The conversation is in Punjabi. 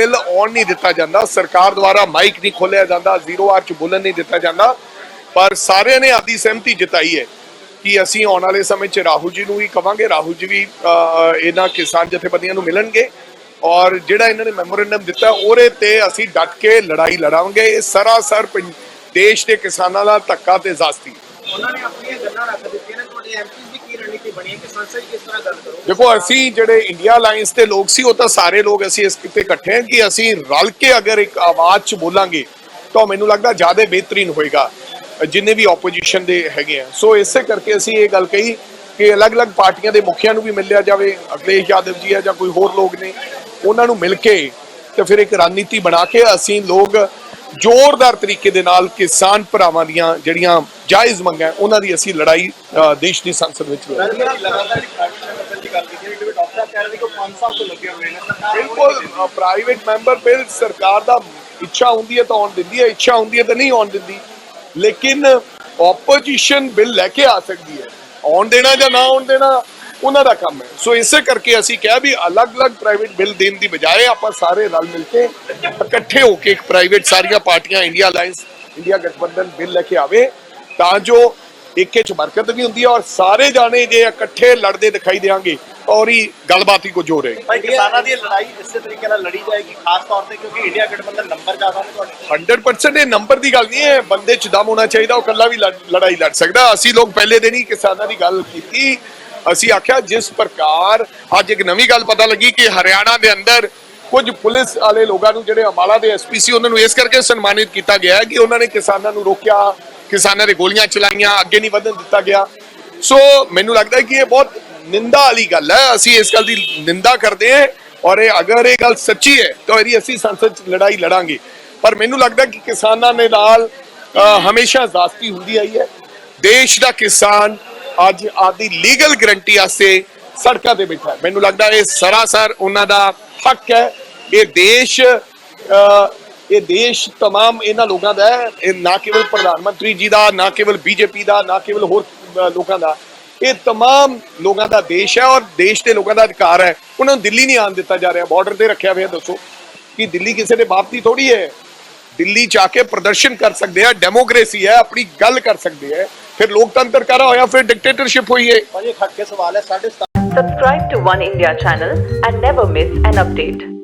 ਬਿੱਲ ਆਉਣ ਨਹੀਂ ਦਿੱਤਾ ਜਾਂਦਾ, ਸਰਕਾਰ ਦੁਆਰਾ ਮਾਈਕ ਨਹੀਂ ਖੋਲਿਆ ਜਾਂਦਾ, ਜ਼ੀਰੋ ਆਰ ਚ ਬੋਲਣ ਨਹੀਂ ਦਿੱਤਾ ਜਾਂਦਾ। ਪਰ ਸਾਰਿਆਂ ਨੇ ਆਦੀ ਸਹਿਮਤੀ ਜਤਾਈ ਹੈ ਕਿ ਅਸੀਂ ਆਉਣ ਵਾਲੇ ਸਮੇਂ 'ਚ ਰਾਹੁਲ ਜੀ ਨੂੰ ਵੀ ਕਵਾਂਗੇ, ਰਾਹੁਲ ਜੀ ਵੀ ਇਹਨਾਂ ਕਿਸਾਨ ਜਥੇਬੰਦੀਆਂ ਨੂੰ ਮਿਲਣਗੇ ਔਰ ਜਿਹੜਾ ਇਹਨਾਂ ਨੇ ਮੈਮੋਰੈਂਡਮ ਦਿੱਤਾ, ਉਹਦੇ ਤੇ ਅਸੀਂ ਡਟ ਕੇ ਲੜਾਈ ਲੜਾਂਗੇ। ਇਹ ਸਰਾਸਰ ਦੇਸ਼ ਦੇ ਕਿਸਾਨਾਂ ਦਾ ਧੱਕਾ ਤੇ ਜ਼ਾਸਤੀ। ਉਹਨਾਂ ਨੇ ਆਪਣੀਆਂ ਗੱਲਾਂ ਰੱਖ ਦਿੱਤੀਆਂ ਨੇ, ਤੁਹਾਡੇ ਐਮਪੀਜ਼ ਕੀ ਰਣਨੀਤੀ ਬਣੀ ਹੈ? ਕਿ ਸੰਸਦ ਕਿਸ ਤਰ੍ਹਾਂ ਗੱਲ ਕਰੋ ਦੇਖੋ, ਅਸੀਂ ਜਿਹੜੇ ਇੰਡੀਆ ਅਲਾਈਅੰਸ ਦੇ ਲੋਕ ਸੀ, ਉਹ ਤਾਂ ਸਾਰੇ ਲੋਕ ਅਸੀਂ ਇਸ ਕਿਤੇ ਇਕੱਠੇ ਹਾਂ ਕਿ ਅਸੀਂ ਰਲ ਕੇ ਅਗਰ ਇੱਕ ਆਵਾਜ਼ 'ਚ ਬੋਲਾਂਗੇ, ਤਾਂ ਮੈਨੂੰ ਲੱਗਦਾ ਜ਼ਿਆਦਾ ਬਿਹਤਰੀਨ ਹੋਏਗਾ, ਜਿੰਨੇ ਵੀ ਆਪੋਜੀਸ਼ਨ ਦੇ ਹੈਗੇ ਆ। ਸੋ ਇਸੇ ਕਰਕੇ ਅਸੀਂ ਇਹ ਗੱਲ ਕਹੀ ਕਿ ਅਲੱਗ-ਅਲੱਗ ਪਾਰਟੀਆਂ ਦੇ ਮੁਖੀਆਂ ਨੂੰ ਵੀ ਮਿਲਿਆ ਜਾਵੇ, ਅਖਿਲੇਸ਼ ਯਾਦਵ ਜੀ ਆ ਜਾਂ ਕੋਈ ਹੋਰ ਲੋਕ ਨੇ, ਉਹਨਾਂ ਨੂੰ ਮਿਲ ਕੇ ਤੇ ਫਿਰ ਇੱਕ ਰਣਨੀਤੀ ਬਣਾ ਕੇ ਅਸੀਂ ਲੋਕ ਜ਼ੋਰਦਾਰ ਤਰੀਕੇ ਦੇ ਨਾਲ ਕਿਸਾਨ ਭਰਾਵਾਂ ਦੀਆਂ ਜਿਹੜੀਆਂ ਜਾਇਜ਼ ਮੰਗਾਂ ਉਹਨਾਂ ਦੀ ਅਸੀਂ ਲੜਾਈ ਦੇਸ਼ ਦੀ ਸੰਸਦ ਵਿੱਚ ਲੜਾਂਗੇ ਲਗਾਤਾਰ ਪ੍ਰਾਈਵੇਟ ਦੀ ਗੱਲ ਕੀਤੀ ਹੈ ਕਿ ਡਾਕਟਰ ਕਹਿ ਰਹੇ ਨੇ ਕਿ 5 ਸਾਲ ਤੋਂ ਲੱਗੇ ਹੋਏ ਨੇ ਸਰਕਾਰ ਬਿਲਕੁਲ ਪ੍ਰਾਈਵੇਟ ਮੈਂਬਰ ਬਿੱਲ ਸਰਕਾਰ ਦਾ ਇੱਛਾ ਹੁੰਦੀ ਹੈ ਤਾਂ ਆਉਣ ਦਿੰਦੀ ਹੈ ਇੱਛਾ ਹੁੰਦੀ ਹੈ ਤਾਂ ਨਹੀਂ ਆਉਣ ਦਿੰਦੀ। ਲੇਕਿਨ ਆਪੋਜੀਸ਼ਨ ਬਿੱਲ ਲੈ ਕੇ ਆ ਸਕਦੀ ਹੈ ਆਉਣ ਦੇਣਾ ਜਾਂ ਨਾ ਆਉਣ ਦੇਣਾ ਉਹਨਾਂ ਦਾ ਕੰਮ ਹੈ। ਸੋ ਇਸੇ ਕਰਕੇ ਅਸੀਂ ਕਿਹਾ ਵੀ ਅਲੱਗ-ਅਲੱਗ ਪ੍ਰਾਈਵੇਟ ਬਿੱਲ ਦੇਣ ਦੀ ਬਜਾਏ ਆਪਾਂ ਸਾਰੇ ਰਲ ਮਿਲ ਕੇ ਇਕੱਠੇ ਹੋ ਕੇ ਇੱਕ ਪ੍ਰਾਈਵੇਟ ਸਾਰੀਆਂ ਪਾਰਟੀਆਂ ਇੰਡੀਆ ਅਲਾਈਅੰਸ ਇੰਡੀਆ ਗਠਬੰਧਨ ਬਿੱਲ ਲੈ ਕੇ ਆਵੇ। ਤਾਂ ਜੋ ਇੱਕੇ ਚ ਬਰਕਤ ਵੀ ਹੁੰਦੀ ਹੈ ਔਰ ਸਾਰੇ ਜਾਣੇ ਜੇ ਇਕੱਠੇ ਲੜਦੇ ਦਿਖਾਈ ਦੇਵਾਂਗੇ ਔਰ ਹੀ ਗੱਲਬਾਤ ਹੀ ਕੁਝ ਹੋ ਰਹੀ ਭਾਈ ਕਿਸਾਨਾਂ ਦੀ ਲੜਾਈ ਇਸੇ ਤਰੀਕੇ ਨਾਲ ਲੜੀ ਜਾਏਗੀ ਖਾਸ ਤੌਰ ਤੇ ਕਿਉਂਕਿ ਇੰਡੀਆ ਗਠਬੰਧਨ ਨੰਬਰ ਜ਼ਿਆਦਾ ਨੇ ਤੁਹਾਡੇ 100% ਇਹ ਨੰਬਰ ਦੀ ਗੱਲ ਨਹੀਂ ਹੈ ਬੰਦੇ ਚ ਦਮ ਹੋਣਾ ਚਾਹੀਦਾ ਉਹ ਇਕੱਲਾ ਵੀ ਲੜ- ਲੜਾਈ ਲੜ ਸਕਦਾ। ਅਸੀਂ ਲੋਕ ਪਹਿਲੇ ਦਿਨ ਹੀ ਕਿਸਾਨਾਂ ਦੀ ਗੱਲ ਕੀਤੀ। ਅਸੀਂ ਆਖਿਆ ਜਿਸ ਪ੍ਰਕਾਰ ਅੱਜ ਇੱਕ ਨਵੀਂ ਗੱਲ ਪਤਾ ਲੱਗੀ ਕਿ ਹਰਿਆਣਾ ਦੇ ਅੰਦਰ ਕੁਝ ਪੁਲਿਸ ਵਾਲੇ ਲੋਕਾਂ ਨੂੰ ਜਿਹੜੇ ਅੰਬਾਲਾ ਦੇ ਐਸਪੀਸੀ ਉਹਨਾਂ ਨੂੰ ਇਸ ਕਰਕੇ ਸਨਮਾਨਿਤ ਕੀਤਾ ਗਿਆ ਕਿ ਉਹਨਾਂ ਨੇ ਕਿਸਾਨਾਂ ਨੂੰ ਰੋਕਿਆ। ਕਿਸਾਨਾਂ ਦੇ ਗੋਲੀਆਂ ਚਲਾਈਆਂ ਅੱਗੇ ਨਹੀਂ ਵਧਣ ਦਿੱਤਾ ਗਿਆ। ਸੋ ਮੈਨੂੰ ਲੱਗਦਾ ਕਿ ਇਹ ਬਹੁਤ ਨਿੰਦਾ ਵਾਲੀ ਗੱਲ ਹੈ। ਅਸੀਂ ਇਸ ਗੱਲ ਦੀ ਨਿੰਦਾ ਕਰਦੇ ਹਾਂ ਔਰ ਇਹ ਅਗਰ ਇਹ ਗੱਲ ਸੱਚੀ ਹੈ ਤਾਂ ਇਹਦੀ ਅਸੀਂ ਸੰਸਦ 'ਚ ਲੜਾਈ ਲੜਾਂਗੇ। ਪਰ ਮੈਨੂੰ ਲੱਗਦਾ ਕਿ ਕਿਸਾਨਾਂ ਦੇ ਨਾਲ ਹਮੇਸ਼ਾ ਜ਼ਾਸਤੀ ਹੁੰਦੀ ਆਈ ਹੈ। ਦੇਸ਼ ਦਾ ਕਿਸਾਨ ਅੱਜ ਆਦੀ ਲੀਗਲ ਗਰੰਟੀ ਵਾਸਤੇ ਸੜਕਾਂ ਤੇ ਬੈਠਾ ਮੈਨੂੰ ਲੱਗਦਾ ਇਹ ਸਰਾਸਰ ਉਹਨਾਂ ਦਾ ਹੱਕ ਹੈ। ਇਹ ਦੇਸ਼ ਅ, ਇਹ ਦੇਸ਼ तमाम ਇਹਨਾਂ ਲੋਕਾਂ ਦਾ ਹੈ ਇਹ ਨਾ ਕੇਵਲ ਪ੍ਰਧਾਨ ਮੰਤਰੀ ਜੀ ਦਾ ਨਾ ਕੇਵਲ ਬੀਜੇਪੀ ਦਾ ਨਾ ਕੇਵਲ ਹੋਰ ਅ, ਲੋਕਾਂ ਦਾ ਇਹ तमाम ਲੋਕਾਂ ਦਾ ਦੇਸ਼ ਹੈ ਔਰ ਦੇਸ਼ ਦੇ ਲੋਕਾਂ ਦਾ ਅਧਿਕਾਰ ਹੈ ਉਹਨਾਂ ਨੂੰ ਦਿੱਲੀ ਨਹੀਂ ਆਉਣ ਦਿੱਤਾ ਜਾ ਰਿਹਾ ਬਾਰਡਰ ਤੇ ਰੱਖਿਆ ਹੋਇਆ ਦੱਸੋ ਕਿ ਦਿੱਲੀ ਕਿਸੇ ਦੇ ਬਾਪ ਦੀ ਥੋੜੀ ਹੈ ਦਿੱਲੀ ਜਾ ਕੇ ਪ੍ਰਦਰਸ਼ਨ ਕਰ ਸਕਦੇ ਆ ਡੈਮੋਕ੍ਰੇਸੀ ਹੈ ਆਪਣੀ ਗੱਲ ਕਰ ਸਕਦੇ ਆ ਫਿਰ ਲੋਕਤੰਤਰ ਕਰਾ ਹੋਇਆ ਫਿਰ ਡਿਕਟੇਟਰਸ਼ਿਪ ਹੋਈ ਹੈ ਭਾਜੀ ਖੱਟ ਕੇ ਸਵਾਲ ਹੈ 7.5 Subscribe to One India channel and never miss an update.